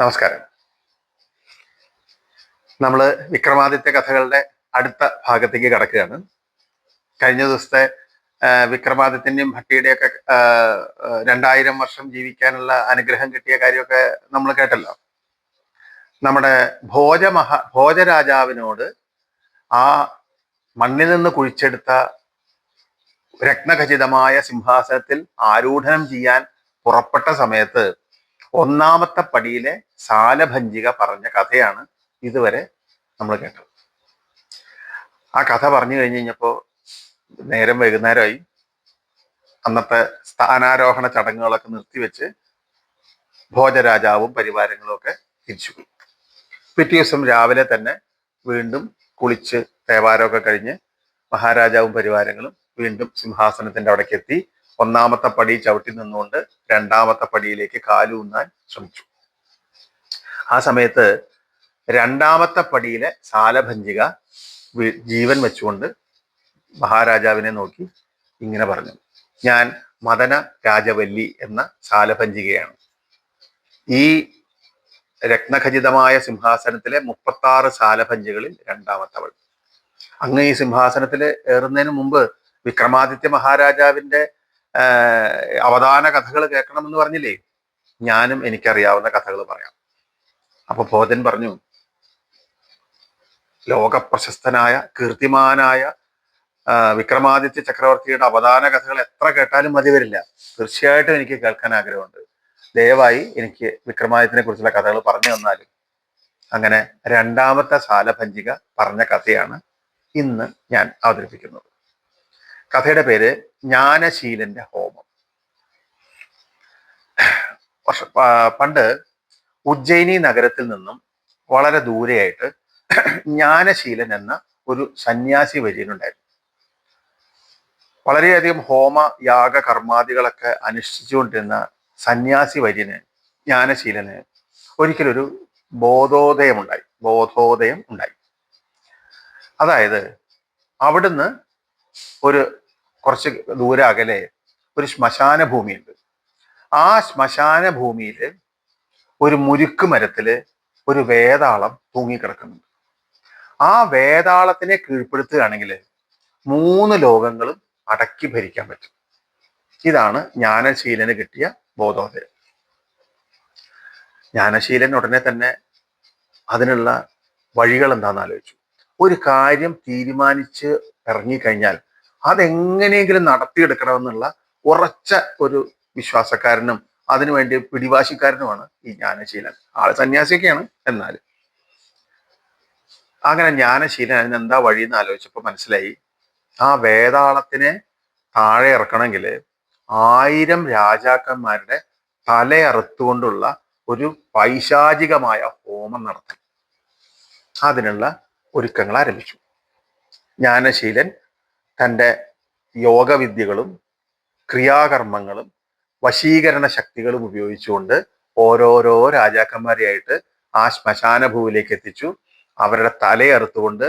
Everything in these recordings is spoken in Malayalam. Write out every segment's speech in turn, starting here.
നമസ്കാരം. നമ്മൾ വിക്രമാദിത്യ കഥകളുടെ അടുത്ത ഭാഗത്തേക്ക് കടക്കുകയാണ്. കഴിഞ്ഞ ദിവസത്തെ വിക്രമാദിത്യന്റെയും ഭട്ടിയുടെയൊക്കെ രണ്ടായിരം വർഷം ജീവിക്കാനുള്ള അനുഗ്രഹം കിട്ടിയ കാര്യമൊക്കെ നമ്മൾ കേട്ടല്ലോ. നമ്മുടെ ഭോജമഹ ഭോജരാജാവിനോട് ആ മണ്ണിൽ നിന്ന് കുഴിച്ചെടുത്ത രത്നഖചിതമായ സിംഹാസനത്തിൽ ആരൂഢനം ചെയ്യാൻ പുറപ്പെട്ട സമയത്ത് ഒന്നാമത്തെ പടിയിലെ സാലഭഞ്ചിക പറഞ്ഞ കഥയാണ് ഇതുവരെ നമ്മൾ കേട്ടത്. ആ കഥ പറഞ്ഞു കഴിഞ്ഞ് കഴിഞ്ഞപ്പോൾ നേരം വൈകുന്നേരമായി. അന്നത്തെ സ്ഥാനാരോഹണ ചടങ്ങുകളൊക്കെ നിർത്തിവെച്ച് ഭോജരാജാവും പരിവാരങ്ങളും ഒക്കെ തിരിച്ചുപോയി പിറ്റേ ദിവസം രാവിലെ തന്നെ വീണ്ടും കുളിച്ച് തേവാരമൊക്കെ കഴിഞ്ഞ് മഹാരാജാവും പരിവാരങ്ങളും വീണ്ടും സിംഹാസനത്തിന്റെ അവിടേക്ക് എത്തി. ഒന്നാമത്തെ പടി ചവിട്ടി നിന്നുകൊണ്ട് രണ്ടാമത്തെ പടിയിലേക്ക് കാലൂന്നാൻ ശ്രമിച്ചു. ആ സമയത്ത് രണ്ടാമത്തെ പടിയിലെ സാലഭഞ്ചിക ജീവൻ വെച്ചുകൊണ്ട് മഹാരാജാവിനെ നോക്കി ഇങ്ങനെ പറഞ്ഞു. ഞാൻ മദന രാജവല്ലി എന്ന സാലഭഞ്ചികയാണ്. ഈ രത്നഖചിതമായ സിംഹാസനത്തിലെ മുപ്പത്തി ആറ് സാലഭഞ്ജികളിൽ രണ്ടാമത്തവൾ. അങ്ങ് ഈ സിംഹാസനത്തിൽ ഏറുന്നതിന് മുമ്പ് വിക്രമാദിത്യ മഹാരാജാവിന്റെ ആ, അവദാന കഥകൾ കേൾക്കണമെന്ന് പറഞ്ഞില്ലേ? ഞാനും എനിക്കറിയാവുന്ന കഥകൾ പറയാം. അപ്പൊ ബോധൻ പറഞ്ഞു ലോകപ്രശസ്തനായ കീർത്തിമാനായ വിക്രമാദിത്യ ചക്രവർത്തിയുടെ അവദാന കഥകൾ എത്ര കേട്ടാലും മതി വരില്ല. തീർച്ചയായിട്ടും എനിക്ക് കേൾക്കാൻ ആഗ്രഹമുണ്ട്. ദയവായി എനിക്ക് വിക്രമാദിത്യനെ കുറിച്ചുള്ള കഥകൾ പറഞ്ഞു തന്നാലും. അങ്ങനെ രണ്ടാമത്തെ സാലഭഞ്ചിക പറഞ്ഞ കഥയാണ് ഇന്ന് ഞാൻ അവതരിപ്പിക്കുന്നത്. കഥയുടെ പേര് ജ്ഞാനശീലന്റെ ഹോമം. വർഷ- പണ്ട് ഉജ്ജയിനി നഗരത്തിൽ നിന്നും വളരെ ദൂരെയായിട്ട് ജ്ഞാനശീലൻ എന്ന ഒരു സന്യാസി വര്യനുണ്ടായിരുന്നു. വളരെയധികം ഹോമ യാഗ കർമാദികളൊക്കെ അനുഷ്ഠിച്ചുകൊണ്ടിരുന്ന സന്യാസി വര്യന് ജ്ഞാനശീലന് ഒരിക്കലൊരു ബോധോദയമുണ്ടായി ബോധോദയം ഉണ്ടായി. അതായത് അവിടുന്ന് ഒരു കുറച്ച് ദൂരെ അകലെ ഒരു ശ്മശാന ഭൂമിയുണ്ട് ആ ശ്മശാന ഭൂമിയിൽ ഒരു മുരുക്ക് മരത്തിൽ ഒരു വേതാളം തൂങ്ങിക്കിടക്കുന്നുണ്ട്. ആ വേതാളത്തിനെ കീഴ്പ്പെടുത്തുകയാണെങ്കിൽ മൂന്ന് ലോകങ്ങളും അടക്കി ഭരിക്കാൻ പറ്റും. ഇതാണ് ജ്ഞാനശീലന് കിട്ടിയ ബോധോദയം. ജ്ഞാനശീലൻ ഉടനെ തന്നെ അതിനുള്ള വഴികൾ എന്താണെന്ന് ആലോചിച്ചു. ഒരു കാര്യം തീരുമാനിച്ച് ഇറങ്ങിക്കഴിഞ്ഞാൽ അതെങ്ങനെയെങ്കിലും നടത്തിയെടുക്കണമെന്നുള്ള ഉറച്ച ഒരു വിശ്വാസക്കാരനും അതിനുവേണ്ടി പിടിവാശിക്കാരനുമാണ് ഈ ജ്ഞാനശീലൻ. ആൾ സന്യാസിയൊക്കെയാണ് എന്നാൽ അങ്ങനെ ജ്ഞാനശീലൻ അതിന് എന്താ വഴി എന്ന് ആലോചിച്ചപ്പോൾ മനസ്സിലായി. ആ വേതാളത്തിനെ താഴെ ഇറക്കണമെങ്കിൽ ആയിരം രാജാക്കന്മാരുടെ തലയറുത്തുകൊണ്ടുള്ള ഒരു പൈശാചികമായ ഹോമം നടത്തി അതിനുള്ള ഒരുക്കങ്ങൾ ആരംഭിച്ചു ജ്ഞാനശീലൻ തന്റെ യോഗവിദ്യകളും ക്രിയാകർമ്മങ്ങളും വശീകരണ ശക്തികളും ഉപയോഗിച്ചുകൊണ്ട് ഓരോരോ രാജാക്കന്മാരെയായിട്ട് ആ ശ്മശാന ഭൂവിലേക്ക് എത്തിച്ചു. അവരുടെ തലയറുത്തുകൊണ്ട്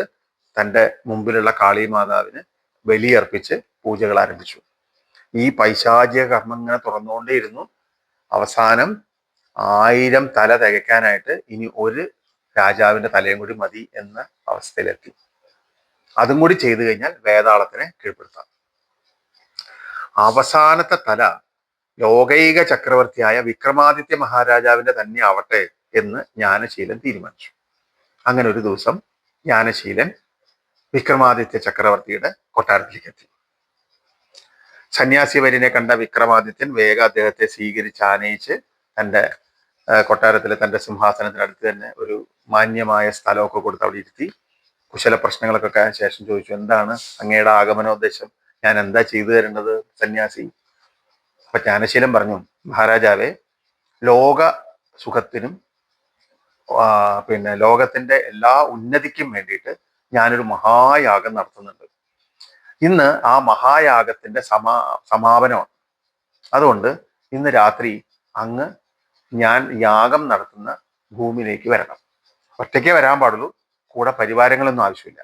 തന്റെ മുമ്പിലുള്ള കാളി മാതാവിന് ബലിയർപ്പിച്ച് പൂജകൾ ആരംഭിച്ചു. ഈ പൈശാചിക കർമ്മം ഇങ്ങനെ തുറന്നുകൊണ്ടേയിരുന്നു. അവസാനം ആയിരം തല തികയ്ക്കാനായിട്ട് ഇനി ഒരു രാജാവിന്റെ തലയും കൂടി മതി എന്ന അവസ്ഥയിലെത്തി. അതും കൂടി ചെയ്തു കഴിഞ്ഞാൽ വേതാളത്തിനെ കീഴ്പ്പെടുത്താം. അവസാനത്തെ തല ലോകൈക ചക്രവർത്തിയായ വിക്രമാദിത്യ മഹാരാജാവിന്റെ തന്നെ ആവട്ടെ എന്ന് ജ്ഞാനശീലൻ തീരുമാനിച്ചു. അങ്ങനെ ഒരു ദിവസം ജ്ഞാനശീലൻ വിക്രമാദിത്യ ചക്രവർത്തിയുടെ കൊട്ടാരത്തിലേക്ക് എത്തി സന്യാസി വരിനെ കണ്ട വിക്രമാദിത്യൻ വേഗം അദ്ദേഹത്തെ സ്വീകരിച്ച് ആനയിച്ച് തന്റെ ആ, കൊട്ടാരത്തിലെ തന്റെ സിംഹാസനത്തിനടുത്ത് തന്നെ ഒരു മാന്യമായ സ്ഥലമൊക്കെ കൊടുത്ത് അവിടെ ഇരുത്തി കുശല പ്രശ്നങ്ങളൊക്കെ ശേഷം ചോദിച്ചു എന്താണ് അങ്ങയുടെ ആഗമനോദ്ദേശം? ഞാൻ എന്താ ചെയ്തു തരേണ്ടത് സന്യാസി? അപ്പൊ ജ്ഞാനശീലം പറഞ്ഞു മഹാരാജാവെ ലോക സുഖത്തിനും പിന്നെ ലോകത്തിന്റെ എല്ലാ ഉന്നതിക്കും വേണ്ടിയിട്ട് ഞാനൊരു മഹായാഗം നടത്തുന്നുണ്ട്. ഇന്ന് ആ മഹായാഗത്തിന്റെ സമാ സമാപനമാണ്. അതുകൊണ്ട് ഇന്ന് രാത്രി അങ്ങ് ഞാൻ യാഗം നടത്തുന്ന ഭൂമിയിലേക്ക് വരണം. ഒറ്റയ്ക്കേ വരാൻ പാടുള്ളൂ. കൂടെ പരിവാരങ്ങളൊന്നും ആവശ്യമില്ല.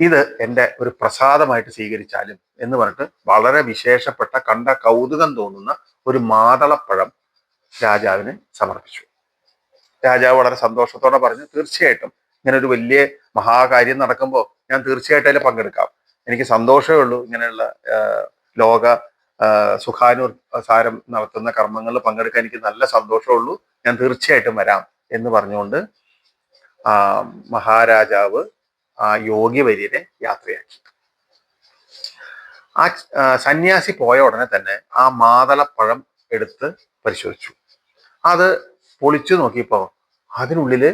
ഇത് എന്റെ ഒരു പ്രസാദമായിട്ട് സ്വീകരിച്ചാലും എന്ന് പറഞ്ഞിട്ട് വളരെ വിശേഷപ്പെട്ട കണ്ട കൗതുകം തോന്നുന്ന ഒരു മാതളപ്പഴം രാജാവിന് സമർപ്പിച്ചു. രാജാവ് വളരെ സന്തോഷത്തോടെ പറഞ്ഞു തീർച്ചയായിട്ടും ഇങ്ങനെ ഒരു വലിയ മഹാകാര്യം നടക്കുമ്പോൾ ഞാൻ തീർച്ചയായിട്ടും അതിൽ പങ്കെടുക്കാം. എനിക്ക് സന്തോഷമേ ഉള്ളൂ ഇങ്ങനെയുള്ള ലോക സുഖാനൂർ സാരം നടത്തുന്ന കർമ്മങ്ങളിൽ പങ്കെടുക്കാൻ എനിക്ക് നല്ല സന്തോഷമുള്ളൂ ഞാൻ തീർച്ചയായിട്ടും വരാം എന്ന് പറഞ്ഞുകൊണ്ട് മഹാരാജാവ് ആ യോഗ്യവര്യനെ യാത്രയാക്കി. ആ സന്യാസി പോയ ഉടനെ തന്നെ ആ മാതളപ്പഴം എടുത്ത് പരിശോധിച്ചു. അത് പൊളിച്ചു നോക്കിയപ്പോൾ അതിനുള്ളിൽ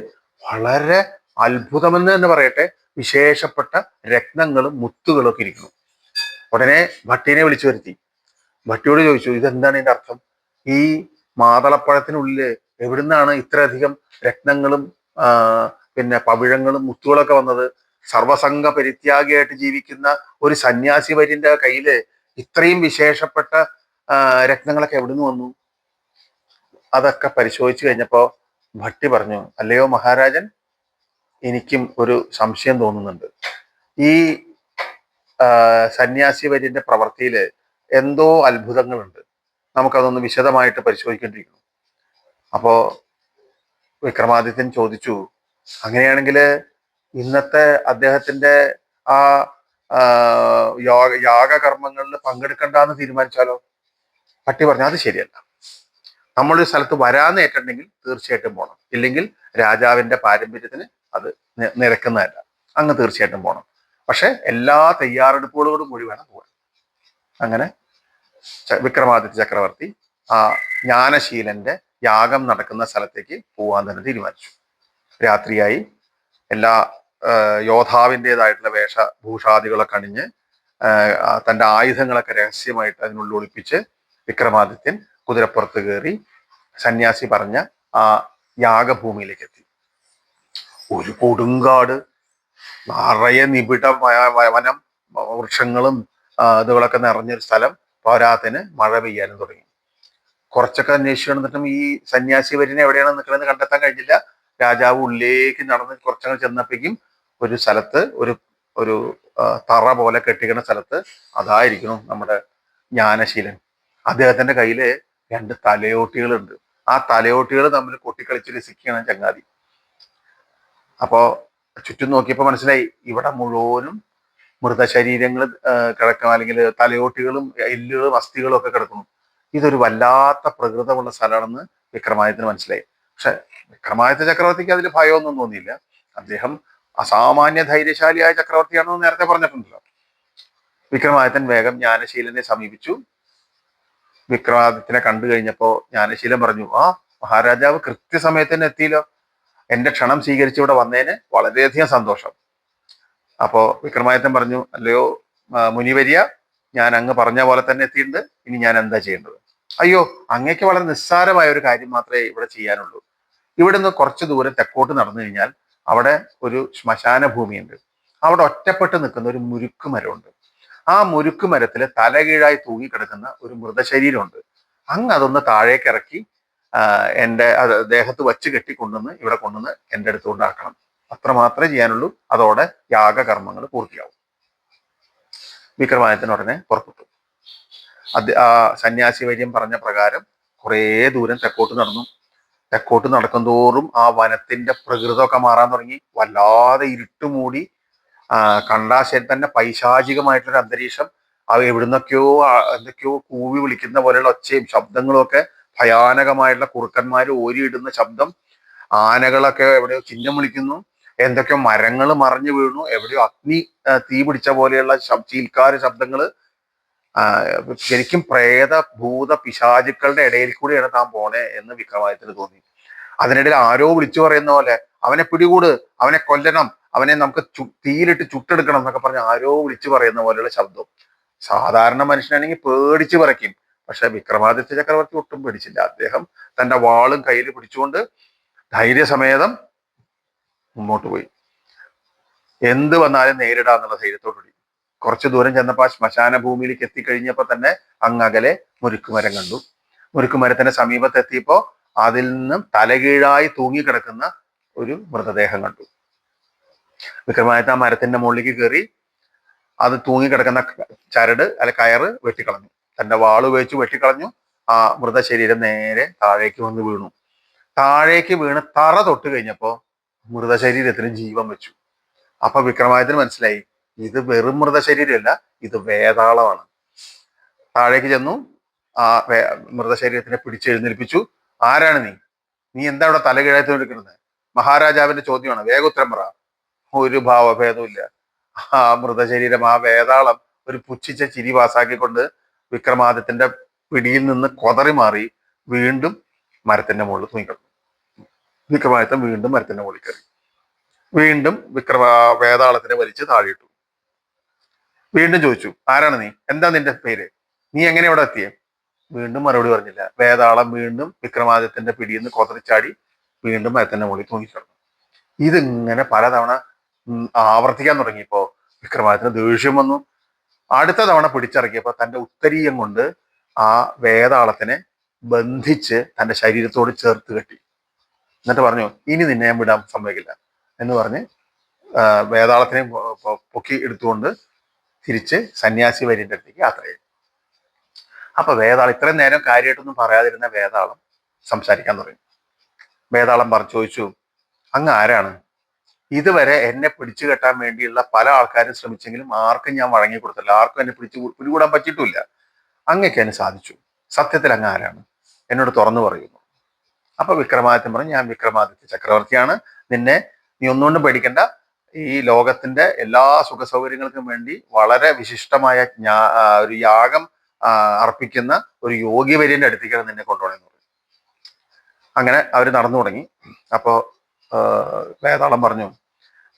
വളരെ അത്ഭുതമെന്ന് തന്നെ പറയട്ടെ വിശേഷപ്പെട്ട രത്നങ്ങളും മുത്തുകളും ഒക്കെ ഇരിക്കുന്നു. ഉടനെ ഭട്ടിനെ വിളിച്ചു വരുത്തി. ഭട്ടിയോട് ചോദിച്ചു ഇതെന്താണ് ഇതിന്റെ അർത്ഥം? ഈ മാതളപ്പഴത്തിനുള്ളിൽ എവിടുന്നാണ് ഇത്രയധികം രത്നങ്ങളും പിന്നെ പവിഴങ്ങളും മുത്തുകളൊക്കെ വന്നത് സർവസംഘ പരിത്യാഗിയായിട്ട് ജീവിക്കുന്ന ഒരു സന്യാസി വര്യന്റെ കയ്യിൽ ഇത്രയും വിശേഷപ്പെട്ട രത്നങ്ങളൊക്കെ എവിടുന്ന് വന്നു? അതൊക്കെ പരിശോധിച്ചു കഴിഞ്ഞപ്പോ ഭട്ടി പറഞ്ഞു അല്ലയോ മഹാരാജൻ എനിക്കും ഒരു സംശയം തോന്നുന്നുണ്ട്. ഈ സന്യാസി വര്യന്റെ പ്രവൃത്തിയിൽ എന്തോ അത്ഭുതങ്ങളുണ്ട്. നമുക്കതൊന്ന് വിശദമായിട്ട് പരിശോധിക്കേണ്ടിയിരിക്കുന്നു. അപ്പോ വിക്രമാദിത്യൻ ചോദിച്ചു അങ്ങനെയാണെങ്കിൽ ഇന്നത്തെ അദ്ദേഹത്തിന്റെ ആ യോഗ യാഗകർമ്മങ്ങളിൽ പങ്കെടുക്കണ്ടെന്ന് തീരുമാനിച്ചാലോ? പട്ടി പറഞ്ഞു അത് ശരിയല്ല. നമ്മളൊരു സ്ഥലത്ത് വരാന്ന് ഏറ്റുണ്ടെങ്കിൽ തീർച്ചയായിട്ടും പോകണം ഇല്ലെങ്കിൽ രാജാവിന്റെ പാരമ്പര്യത്തിന് അത് നിരക്കുന്നതല്ല. അങ്ങ് തീർച്ചയായിട്ടും പോകണം പക്ഷെ എല്ലാ തയ്യാറെടുപ്പുകളോടും കൂടി വേണം പോകാൻ. അങ്ങനെ വിക്രമാദിത്യ ചക്രവർത്തി ആ ജ്ഞാനശീലന്റെ യാഗം നടക്കുന്ന സ്ഥലത്തേക്ക് പോവാൻ തന്നെ തീരുമാനിച്ചു. രാത്രിയായി. എല്ലാ യോധാവിന്റെതായിട്ടുള്ള വേഷഭൂഷാദികളൊക്കെ അണിഞ്ഞ് തന്റെ ആയുധങ്ങളൊക്കെ രഹസ്യമായിട്ട് അതിനുള്ളിൽ ഒളിപ്പിച്ച് വിക്രമാദിത്യൻ കുതിരപ്പുറത്ത് കയറി സന്യാസി പറഞ്ഞ ആ യാഗഭൂമിയിലേക്ക് എത്തി ഒരു കൊടുങ്കാട് നിറയെ നിബിഡ വനം വൃക്ഷങ്ങളും ഇതുകളൊക്കെ നിറഞ്ഞൊരു സ്ഥലം പോരാത്തിന് മഴ പെയ്യാനും തുടങ്ങി. കുറച്ചൊക്കെ അന്വേഷിച്ചു നടന്നിട്ടും ഈ സന്യാസി വരിനെ എവിടെയാണ് നിൽക്കണമെന്ന് കണ്ടെത്താൻ കഴിഞ്ഞില്ല. രാജാവ് ഉള്ളിലേക്ക് നടന്ന് കുറച്ചങ്ങൾ ചെന്നപ്പോഴേക്കും ഒരു സ്ഥലത്ത് ഒരു ഒരു തറ പോലെ കെട്ടിക്കുന്ന സ്ഥലത്ത് അതായിരിക്കണം നമ്മുടെ ജ്ഞാനശീലൻ. അദ്ദേഹത്തിന്റെ കയ്യിൽ രണ്ട് തലയോട്ടികളുണ്ട്. ആ തലയോട്ടികൾ തമ്മിൽ കൊട്ടിക്കളിച്ച് രസിക്കുകയാണ് ചങ്ങാതി. അപ്പോ ചുറ്റും നോക്കിയപ്പോ മനസ്സിലായി ഇവിടെ മുഴുവനും മൃതശരീരങ്ങൾ കിടക്കണം അല്ലെങ്കിൽ തലയോട്ടികളും എല്ലുകളും അസ്ഥികളും ഒക്കെ കിടക്കുന്നു. ഇതൊരു വല്ലാത്ത പ്രകൃതമുള്ള സ്ഥലമാണെന്ന് വിക്രമാദിത്യന് മനസ്സിലായി. പക്ഷെ വിക്രമാദിത്യ ചക്രവർത്തിക്ക് അതിൽ ഭയമൊന്നും തോന്നിയില്ല. അദ്ദേഹം അസാമാന്യ ധൈര്യശാലിയായ ചക്രവർത്തിയാണെന്ന് നേരത്തെ പറഞ്ഞിട്ടുണ്ടല്ലോ. വിക്രമാദിത്യൻ വേഗം ജ്ഞാനശീലനെ സമീപിച്ചു. വിക്രമാദിത്യനെ കണ്ടു കഴിഞ്ഞപ്പോ ജ്ഞാനശീലൻ പറഞ്ഞു ആ മഹാരാജാവ് കൃത്യസമയത്ത് തന്നെ എത്തിയല്ലോ. എന്റെ ക്ഷണം സ്വീകരിച്ച് ഇവിടെ വന്നതിന് വളരെയധികം സന്തോഷം. അപ്പോ വിക്രമാദിത്യൻ പറഞ്ഞു അല്ലയോ മുനിവരിയ ഞാൻ അങ്ങ് പറഞ്ഞ പോലെ തന്നെ എത്തിയിട്ടുണ്ട്. ഇനി ഞാൻ എന്താ ചെയ്യേണ്ടത്? അയ്യോ അങ്ങേക്ക് വളരെ നിസ്സാരമായ ഒരു കാര്യം മാത്രമേ ഇവിടെ ചെയ്യാനുള്ളൂ. ഇവിടുന്ന് കുറച്ച് ദൂരം തെക്കോട്ട് നടന്നു കഴിഞ്ഞാൽ അവിടെ ഒരു ശ്മശാന ഭൂമിയുണ്ട്. അവിടെ ഒറ്റപ്പെട്ട് നിൽക്കുന്ന ഒരു മുരുക്ക് മരമുണ്ട്. ആ മുരുക്ക് മരത്തിൽ തലകീഴായി തൂങ്ങിക്കിടക്കുന്ന ഒരു മൃതശരീരമുണ്ട്. അങ്ങ് അതൊന്ന് താഴേക്ക് ഇറക്കി എന്റെ ദേഹത്ത് വച്ച് കെട്ടി കൊണ്ടുവന്ന് ഇവിടെ കൊണ്ടുവന്ന് എന്റെ അടുത്ത് കൊണ്ടാക്കണം അത്ര മാത്രമേ ചെയ്യാനുള്ളൂ. അതോടെ യാഗകർമ്മങ്ങൾ പൂർത്തിയാവും. വിക്രമാദിത്യൻ ഉടനെ പുറപ്പെട്ടു. അത് ആ സന്യാസി വര്യം പറഞ്ഞ പ്രകാരം കുറേ ദൂരം തെക്കോട്ട് നടന്നു. തെക്കോട്ട് നടക്കും തോറും ആ വനത്തിന്റെ പ്രകൃതമൊക്കെ മാറാൻ തുടങ്ങി. വല്ലാതെ ഇരുട്ടുമൂടി. കണ്ടാശയിൽ തന്നെ പൈശാചികമായിട്ടൊരു അന്തരീക്ഷം. അവ എവിടുന്നൊക്കെയോ എന്തൊക്കെയോ കൂവി വിളിക്കുന്ന പോലെയുള്ള ഒച്ചയും ശബ്ദങ്ങളും ഒക്കെ ഭയാനകമായിട്ടുള്ള കുറുക്കന്മാർ ഓരിയിടുന്ന ശബ്ദം. ആനകളൊക്കെ എവിടെയോ ചിഹ്നം വിളിക്കുന്നു. എന്തൊക്കെയോ മരങ്ങൾ മറിഞ്ഞു വീണു. എവിടെയോ അഗ്നി തീ പിടിച്ച പോലെയുള്ള ചീൽക്കാര ശബ്ദങ്ങൾ ആ, ശരിക്കും പ്രേത ഭൂത പിശാചുക്കളുടെ ഇടയിൽ കൂടിയാണ് താൻ പോണേ എന്ന് വിക്രമാദിത്യന് തോന്നി. അതിനിടയിൽ ആരോ വിളിച്ചു പറയുന്ന പോലെ അവനെ പിടികൂട് അവനെ കൊല്ലണം അവനെ നമുക്ക് തീയിലിട്ട് ചുട്ടെടുക്കണം എന്നൊക്കെ പറഞ്ഞ് ആരോ വിളിച്ചു പറയുന്ന പോലെയുള്ള ശബ്ദം. സാധാരണ മനുഷ്യനാണെങ്കിൽ പേടിച്ചു പറയ്ക്കും പക്ഷെ വിക്രമാദിത്യ ചക്രവർത്തി ഒട്ടും പേടിച്ചില്ല. അദ്ദേഹം തന്റെ വാളും കയ്യിൽ പിടിച്ചുകൊണ്ട് ധൈര്യസമേതം മുന്നോട്ട് പോയി. എന്ത് വന്നാലും നേരിടാന്നുള്ള ധൈര്യത്തോടുകൂടി. കുറച്ചു ദൂരം ചെന്നപ്പോൾ ആ ശ്മശാന ഭൂമിയിലേക്ക് എത്തിക്കഴിഞ്ഞപ്പോൾ തന്നെ അങ്ങകലെ മുരുക്കുമരം കണ്ടു. മുരുക്കുമരത്തിന്റെ സമീപത്തെത്തിയപ്പോൾ അതിൽ നിന്നും തലകീഴായി തൂങ്ങിക്കിടക്കുന്ന ഒരു മൃതദേഹം കണ്ടു. വിക്രമാദിത്യ ആ മരത്തിന്റെ മുകളിലേക്ക് കയറി അത് തൂങ്ങിക്കിടക്കുന്ന ചരട് അല്ലെ കയറ് വെട്ടിക്കളഞ്ഞു. തന്റെ വാൾ ഉപയോഗിച്ച് വെട്ടിക്കളഞ്ഞു. ആ മൃതശരീരം നേരെ താഴേക്ക് വന്ന് വീണു. താഴേക്ക് വീണ് തറ തൊട്ട് കഴിഞ്ഞപ്പോ മൃതശരീരത്തിന് ജീവൻ വെച്ചു. അപ്പൊ വിക്രമാദിത്യന് മനസ്സിലായി ഇത് വെറും മൃതശരീരമല്ല ഇത് വേതാളമാണ്. താഴേക്ക് ചെന്നു ആ മൃതശരീരത്തിനെ പിടിച്ചെഴുന്നേൽപ്പിച്ചു. ആരാണ് നീ? നീ എന്താ അവിടെ തലകിഴാത്തി നിൽക്കുന്നത് മഹാരാജാവിന്റെ ചോദ്യമാണ് വേഗോത്തരം പറ ഒരു ഭാവഭേദമില്ല ആ മൃതശരീരം ആ വേതാളം ഒരു പുച്ഛിച്ച ചിരി പാസാക്കിക്കൊണ്ട് വിക്രമാദിത്യന്റെ പിടിയിൽ നിന്ന് കൊതറി മാറി വീണ്ടും മരത്തിന്റെ മുകളിൽ തൂങ്ങിക്കിടന്നു. വിക്രമാദിത്യൻ വീണ്ടും മരത്തിന്റെ മുകളിൽ കയറി. വീണ്ടും വിക്രമ വേതാളത്തിനെ വലിച്ച് താഴെയിട്ടു. വീണ്ടും ചോദിച്ചു ആരാണ് നീ? എന്താ നിന്റെ പേര്? നീ എങ്ങനെ ഇവിടെ എത്തിയേ? വീണ്ടും മറുപടി പറഞ്ഞില്ല. വേതാളം വീണ്ടും വിക്രമാദിത്യന്റെ പിടിയിൽ നിന്ന് കൊതറിച്ചാടി വീണ്ടും മരത്തിന്റെ മുകളിൽ തൂങ്ങിക്കിടന്നു. ഇതിങ്ങനെ പലതവണ ആവർത്തിക്കാൻ തുടങ്ങിയപ്പോ വിക്രമാദിത്യന് ദേഷ്യം വന്നു. അടുത്ത തവണ പിടിച്ചിറക്കിയപ്പോ തന്റെ ഉത്തരീയം കൊണ്ട് ആ വേതാളത്തിനെ ബന്ധിച്ച് തന്റെ ശരീരത്തോട് ചേർത്ത് കെട്ടി. എന്നിട്ട് പറഞ്ഞു ഇനി നിന്നെ ഞാൻ വിടാൻ സമ്മതിക്കില്ല. എന്ന് പറഞ്ഞ് വേതാളത്തിനെ പൊക്കി എടുത്തുകൊണ്ട് തിരിച്ച് സന്യാസി വരിന്റെ അടുത്തേക്ക് യാത്ര ചെയ്തു. അപ്പൊ വേതാളം ഇത്രയും നേരം കാര്യമായിട്ടൊന്നും പറയാതിരുന്ന വേതാളം സംസാരിക്കാൻ തുടങ്ങി. വേതാളം പറഞ്ഞു ചോദിച്ചു അങ്ങ് ആരാണ്? ഇതുവരെ എന്നെ പിടിച്ചു കെട്ടാൻ വേണ്ടിയുള്ള പല ആൾക്കാരും ശ്രമിച്ചെങ്കിലും ആർക്കും ഞാൻ വഴങ്ങി കൊടുത്തില്ല. ആർക്കും എന്നെ പിടിച്ചു പിടികൂടാൻ പറ്റിയിട്ടില്ല. അങ്ങക്ക് എന്നെ സാധിച്ചു. സത്യത്തിൽ അങ്ങ് ആരാണ്? എന്നോട് തുറന്നു പറയുന്നു. അപ്പൊ വിക്രമാദിത്യം പറഞ്ഞു ഞാൻ വിക്രമാദിത്യ ചക്രവർത്തിയാണ്. നിന്നെ നീ ഒന്നുകൊണ്ടും പേടിക്കണ്ട. ഈ ലോകത്തിന്റെ എല്ലാ സുഖ സൗകര്യങ്ങൾക്കും വേണ്ടി വളരെ വിശിഷ്ടമായ ഒരു യാഗം അർപ്പിക്കുന്ന ഒരു യോഗി വര്യന്റെ അടുത്തേക്കാണ് നിന്നെ കൊണ്ടുപോകണമെന്ന് പറഞ്ഞു അങ്ങനെ അവർ നടന്നു തുടങ്ങി. അപ്പോ ആ, വേതാളം പറഞ്ഞു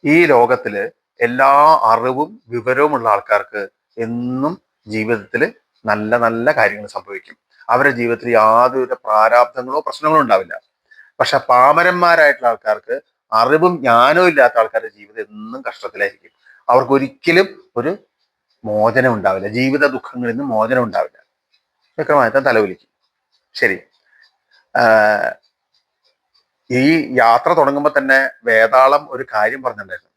ഈ ലോകത്തിൽ എല്ലാ അറിവും വിവരവുമുള്ള ആൾക്കാർക്ക് എന്നും ജീവിതത്തിൽ നല്ല നല്ല കാര്യങ്ങൾ സംഭവിക്കും. അവരുടെ ജീവിതത്തിൽ യാതൊരു പ്രാരാബ്ദങ്ങളോ പ്രശ്നങ്ങളോ ഉണ്ടാവില്ല. പക്ഷെ പാമരന്മാരായിട്ടുള്ള ആൾക്കാർക്ക് അറിവും ജ്ഞാനവും ഇല്ലാത്ത ആൾക്കാരുടെ ജീവിതം എന്നും കഷ്ടത്തിലായിരിക്കും. അവർക്ക് ഒരിക്കലും ഒരു മോചനം ഉണ്ടാവില്ല. ജീവിത ദുഃഖങ്ങളിൽ നിന്ന് മോചനം ഉണ്ടാവില്ല. വിക്രമാദിത്യൻ തലവലിക്കും ശരി. ഈ യാത്ര തുടങ്ങുമ്പോൾ തന്നെ വേതാളം ഒരു കാര്യം പറഞ്ഞിട്ടുണ്ടായിരുന്നു.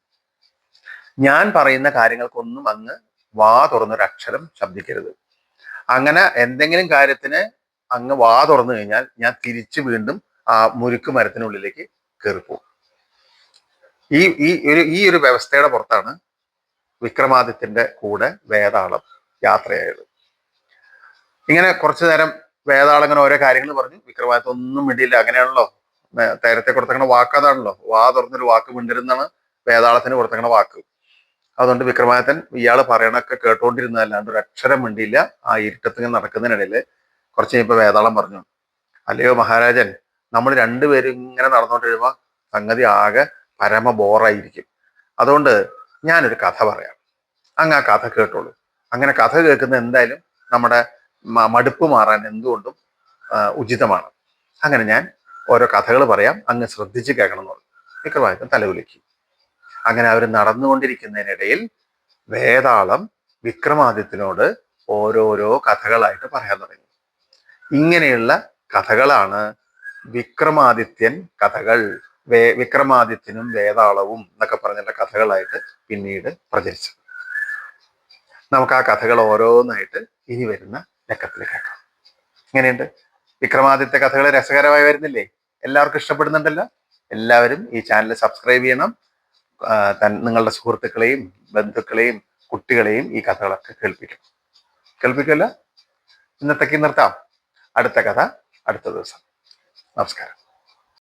ഞാൻ പറയുന്ന കാര്യങ്ങൾക്കൊന്നും അങ്ങ് വാ തുറന്നൊരു അക്ഷരം ശബ്ദിക്കരുത്. അങ്ങനെ എന്തെങ്കിലും കാര്യത്തിന് അങ്ങ് വാ തുറന്നു കഴിഞ്ഞാൽ ഞാൻ തിരിച്ചു വീണ്ടും ആ മുരുക്ക് മരത്തിനുള്ളിലേക്ക് കയറിപ്പോകും ഈ ഈ ഒരു ഈ ഒരു വ്യവസ്ഥയുടെ പുറത്താണ് വിക്രമാദിത്യന്റെ കൂടെ വേതാളം യാത്രയായത്. ഇങ്ങനെ കുറച്ചു നേരം വേതാളം ഇങ്ങനെ ഓരോ കാര്യങ്ങൾ പറഞ്ഞു. വിക്രമാദിത്യം ഒന്നും മിണ്ടിയില്ല. അങ്ങനെയാണല്ലോ. തേരത്തെ നേരത്തെ കൊടുത്തങ്ങനെ വാക്ക് അതാണല്ലോ. വാ തുറന്നൊരു വാക്ക് മിണ്ടിരുന്നാണ് വേതാളത്തിന് കൊടുത്തങ്ങനെ വാക്ക്. അതുകൊണ്ട് വിക്രമാദിത്യൻ ഇയാൾ പറയണൊക്കെ കേട്ടോണ്ടിരുന്നതല്ലാണ്ട് ഒരു അക്ഷരം മിണ്ടിയില്ല. ആ ഇരുട്ടത്തിങ്ങനെ നടക്കുന്നതിനിടയിൽ കുറച്ച് കഴിഞ്ഞപ്പോൾ വേതാളം പറഞ്ഞു. അല്ലയോ മഹാരാജൻ നമ്മൾ രണ്ടുപേരും ഇങ്ങനെ നടന്നുകൊണ്ടിരുമ്പോൾ സംഗതി ആകെ പരമ ബോറായിരിക്കും. അതുകൊണ്ട് ഞാനൊരു കഥ പറയാം. അങ്ങ് ആ കഥ കേട്ടോളൂ. അങ്ങനെ കഥ കേൾക്കുന്ന എന്തായാലും നമ്മുടെ മടുപ്പ് മാറാൻ എന്തുകൊണ്ടും ഉചിതമാണ്. അങ്ങനെ ഞാൻ ഓരോ കഥകൾ പറയാം. അങ്ങ് ശ്രദ്ധിച്ച് കേൾക്കണം എന്ന് പറഞ്ഞു. വിക്രമാദിത്യൻ തലകുലുക്കി അങ്ങനെ അവർ നടന്നുകൊണ്ടിരിക്കുന്നതിനിടയിൽ വേതാളം വിക്രമാദിത്യനോട് ഓരോരോ കഥകളായിട്ട് പറയാൻ തുടങ്ങി. ഇങ്ങനെയുള്ള കഥകളാണ് വിക്രമാദിത്യൻ കഥകൾ. വേ വിക്രമാദിത്യനും വേതാളവും എന്നൊക്കെ പറഞ്ഞിട്ടുള്ള കഥകളായിട്ട് പിന്നീട് പ്രചരിച്ചത്. നമുക്ക് ആ കഥകൾ ഓരോന്നായിട്ട് ഇനി വരുന്ന ലക്കത്തിൽ കേൾക്കാം. ഇങ്ങനെയുണ്ട് വിക്രമാദിത്യ കഥകൾ രസകരമായി വരുന്നില്ലേ? എല്ലാവർക്കും ഇഷ്ടപ്പെടുന്നുണ്ടല്ലോ? എല്ലാവരും ഈ ചാനൽ സബ്സ്ക്രൈബ് ചെയ്യണം. നിങ്ങളുടെ സുഹൃത്തുക്കളെയും ബന്ധുക്കളെയും കുട്ടികളെയും ഈ കഥകളൊക്കെ കേൾപ്പിക്കണം. കേൾപ്പിക്കല്ല ഇന്നത്തേക്ക് നിർത്താം. അടുത്ത കഥ അടുത്ത ദിവസം. നമസ്കാരം.